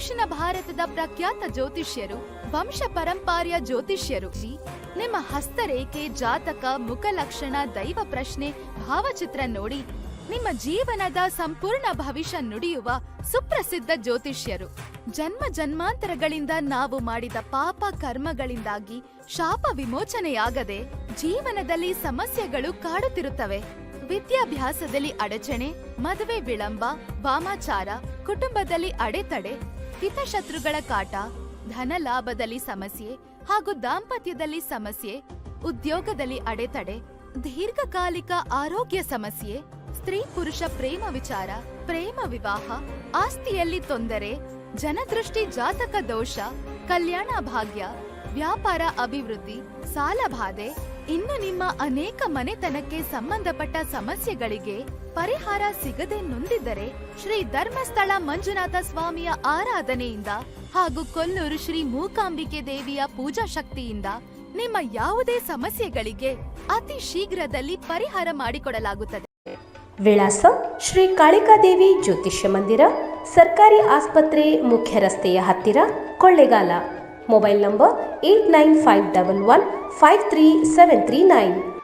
ದಕ್ಷಿಣ ಭಾರತದ ಪ್ರಖ್ಯಾತ ಜ್ಯೋತಿಷ್ಯರು, ವಂಶ ಪರಂಪರೆಯ ಜ್ಯೋತಿಷ್ಯರು ನಿಮ್ಮ ಹಸ್ತರೇಖೆ, ಜಾತಕ ಮುಖಲಕ್ಷಣ ದೈವ ಪ್ರಶ್ನೆ, ಭಾವಚಿತ್ರ ನೋಡಿ ನಿಮ್ಮ ಜೀವನದ ಸಂಪೂರ್ಣ ಭವಿಷ್ಯ ನುಡಿಯುವ ಸುಪ್ರಸಿದ್ಧ ಜ್ಯೋತಿಷ್ಯರು. ಜನ್ಮ ಜನ್ಮಾಂತರಗಳಿಂದ ನಾವು ಮಾಡಿದ ಪಾಪ ಕರ್ಮಗಳಿಂದಾಗಿ ಶಾಪ ವಿಮೋಚನೆಯಾಗದೆ ಜೀವನದಲ್ಲಿ ಸಮಸ್ಯೆಗಳು ಕಾಡುತ್ತಿರುತ್ತವೆ. ವಿದ್ಯಾಭ್ಯಾಸದಲ್ಲಿ ಅಡಚಣೆ, ಮದುವೆ ವಿಳಂಬ, ವಾಮಾಚಾರ, ಕುಟುಂಬದಲ್ಲಿ ಅಡೆತಡೆ, ಹಿತಶತ್ರುಗಳ ಕಾಟ, ಧನ ಲಾಭದಲ್ಲಿ ಸಮಸ್ಯೆ ಹಾಗೂ ದಾಂಪತ್ಯದಲ್ಲಿ ಸಮಸ್ಯೆ, ಉದ್ಯೋಗದಲ್ಲಿ ಅಡೆತಡೆ, ದೀರ್ಘಕಾಲಿಕ ಆರೋಗ್ಯ ಸಮಸ್ಯೆ, ಸ್ತ್ರೀ ಪುರುಷ ಪ್ರೇಮ ವಿಚಾರ, ಪ್ರೇಮ ವಿವಾಹ, ಆಸ್ತಿಯಲ್ಲಿ ತೊಂದರೆ, ಜನದೃಷ್ಟಿ ಜಾತಕ ದೋಷ, ಕಲ್ಯಾಣ ಭಾಗ್ಯ, ವ್ಯಾಪಾರ ಅಭಿವೃದ್ಧಿ, ಸಾಲಬಾಧೆ ಇನ್ನು ನಿಮ್ಮ ಅನೇಕ ಮನೆತನಕ್ಕೆ ಸಂಬಂಧಪಟ್ಟ ಸಮಸ್ಯೆಗಳಿಗೆ ಪರಿಹಾರ ಸಿಗದೆ ನೊಂದಿದ್ದರೆ ಶ್ರೀ ಧರ್ಮಸ್ಥಳ ಮಂಜುನಾಥ ಸ್ವಾಮಿಯ ಆರಾಧನೆಯಿಂದ ಹಾಗೂ ಕೊಲ್ಲೂರು ಶ್ರೀ ಮೂಕಾಂಬಿಕೆ ದೇವಿಯ ಪೂಜಾ ಶಕ್ತಿಯಿಂದ ನಿಮ್ಮ ಯಾವುದೇ ಸಮಸ್ಯೆಗಳಿಗೆ ಅತಿ ಶೀಘ್ರದಲ್ಲಿ ಪರಿಹಾರ ಮಾಡಿಕೊಡಲಾಗುತ್ತದೆ. ವಿಳಾಸ ಶ್ರೀ ಕಾಳಿಕಾದೇವಿ ಜ್ಯೋತಿಷ್ಯ ಮಂದಿರ, ಸರ್ಕಾರಿ ಆಸ್ಪತ್ರೆ ಮುಖ್ಯ ರಸ್ತೆಯ ಹತ್ತಿರ ಕೊಳ್ಳೆಗಾಲ. Mobile number 8951153739.